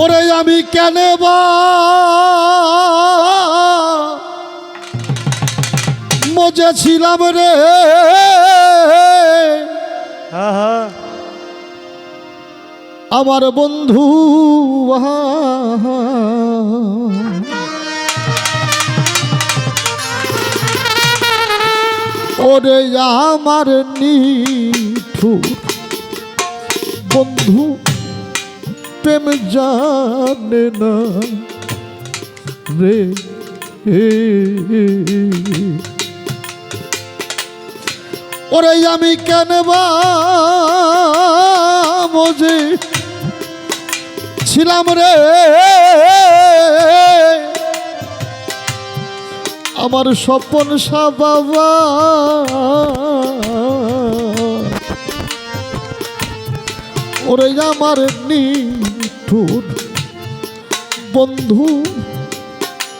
ওরে আমি কেন বা? মজে ছিলাম রে আমার বন্ধু। ওরে আমার নিঠুর বন্ধু। প্রেম জানে না রে। ওরে আমি কেন বা মজে ছিলাম রে? আমার স্বপন সা বাবা। ওরে আমার নিঠুর বন্ধু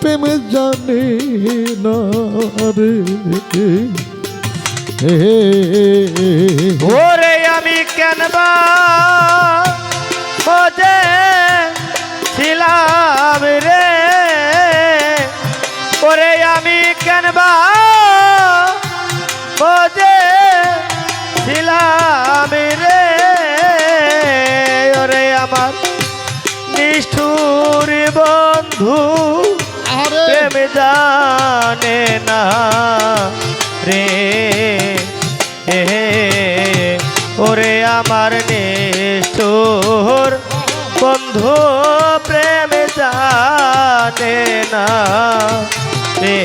প্রেমে জানে না রে। ওরে আমি কেন খোঁজে ছিলাম রে? ওরে আমি কেন খোঁজে ছিলাম রে? ওরে আমার নিষ্ঠুর বন্ধু আরে। প্রেম জানে না রে। হে ওরে আমার নিষ্ঠুর বন্ধু প্রেম জানে না রে।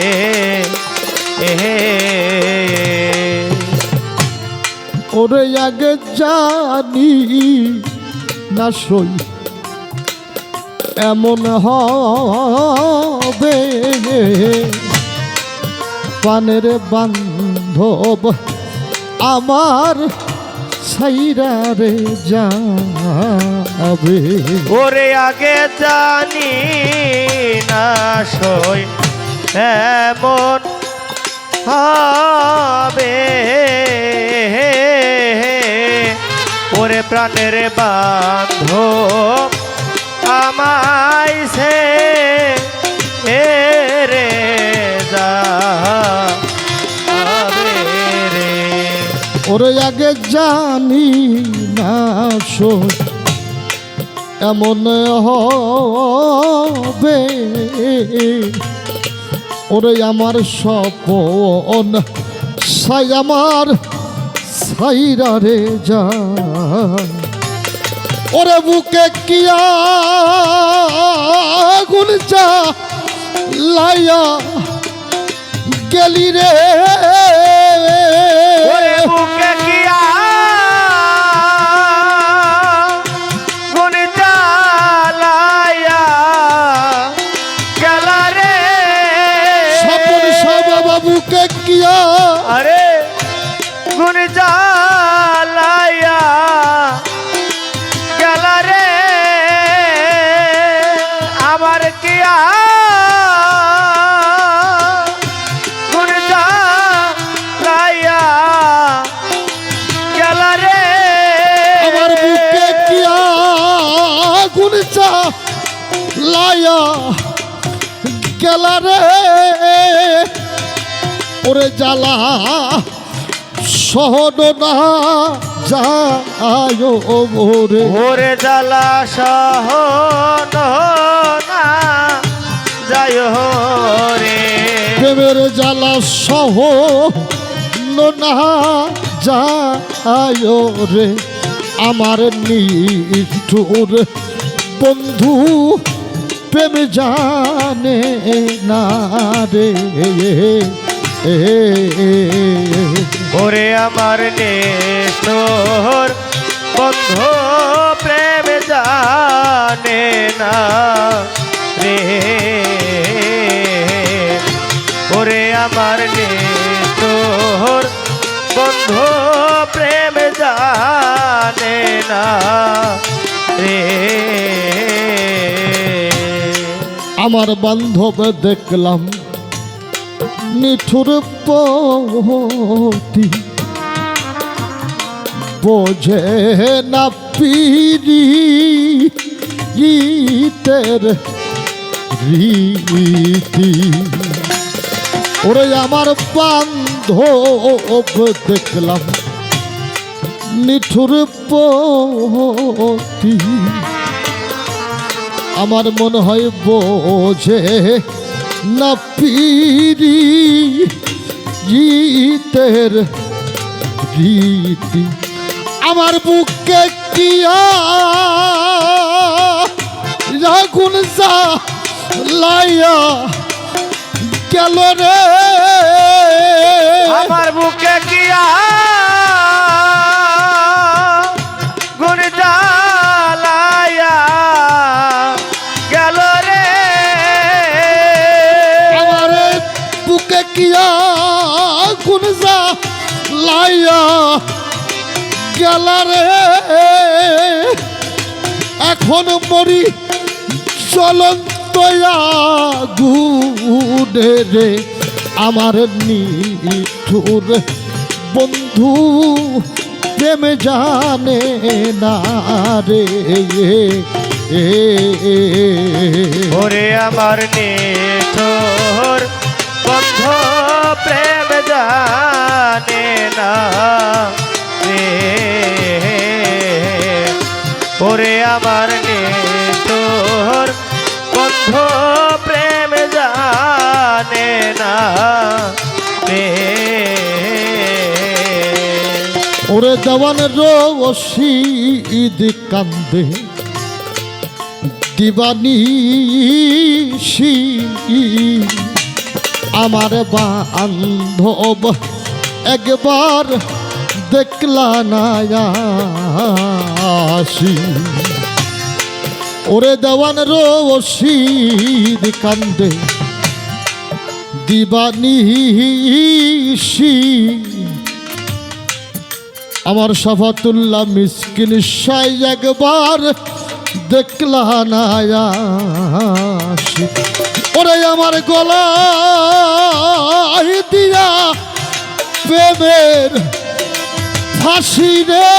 ওরে আগে জানি না সই এমন হবে? পানের বান্ধব আমার সাইরারে যাবে। ওরে আগে জানি না সই এমন হবে। ওরে প্রাণের বান্ধ ওরে আগে জানি না সই এমন হবে। ওরে আমার স্বপন, সাই আমার সাইরা রে যা ওরে বুকে কিয়া গুন যা লাইয়া গেলি রে? বুকে কি গুণ লায়া গেলা রে। ওরে জ্বালা সহন না যায় ওরে। ওরে জ্বালা সহন না যায় রে প্রেমের জ্বালা সহ না যায় রে আমার নিঠুর বন্ধু প্রেম জানে না রে। ওরে আমার নেশোর বন্ধু, প্রেম জানে না রে। ওরে আমার নেশোর বন্ধু, প্রেম জানে না আমার বান্ধব দেখলাম, নিঠুর পতি বোঝে না পিরি গীতের রীতি। ওরে আমার বান্ধব দেখলাম, নিঠুর পতি আমার মনে হয় বোঝে না পিরি গীতের রীতি। আমার বুকে কিয়া রাগুন যা লাইয়া গেল রে। লাইয়া গেল রে। এখন মরি চলন্ত গুডে রে। আমার নিঠুর বন্ধু প্রেম জানে না রে। আমার নিঠোর বন্ধ। প্রেম জানে না রে। ওরে আমার নিঠোর বন্ধ প্রেম জানে না রে। ওরে দেওয়ান রশিদ কান্দে, দিবানি আমার বান্ধব একবার দেখলা না আসি। ওরে দেওয়ান রশিদ কান্দে দিবানিশি আমার সাফাতুল্লাহ মিসকিন সাই একবার দেখলা না ওরে আমার গলা দিয়া প্রেমের ফাঁসি রে।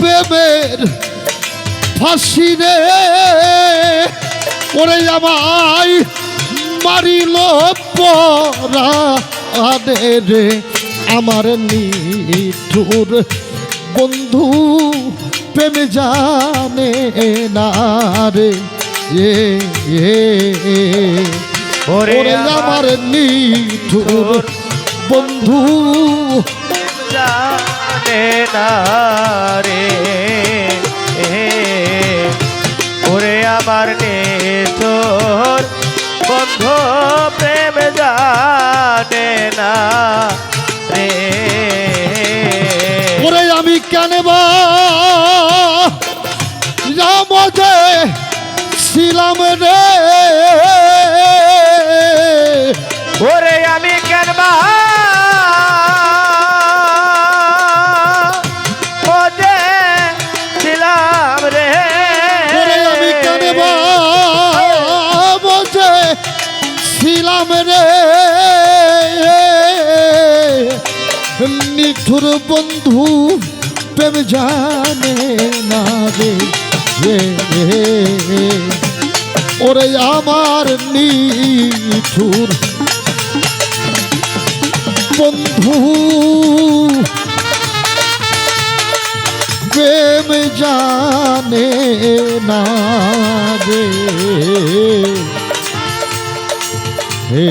প্রেমের ফাঁসি রে। ওরে আমায় মারিল পরা রে। আমার নিঠুর বন্ধু প্রেম জানে না রে। এ ওরে আমার নিঠুর বন্ধু জানে না রে। ওরে আমার নেতর বন্ধ, প্রেম জানে না রে। ওরে আমি কেন বা ছিলাম রে? নিঠুর বন্ধু প্রেম জানে না রে এ, এ, এ। ওরে আমার নিঠুর বন্ধু প্রেম জানে না রে হে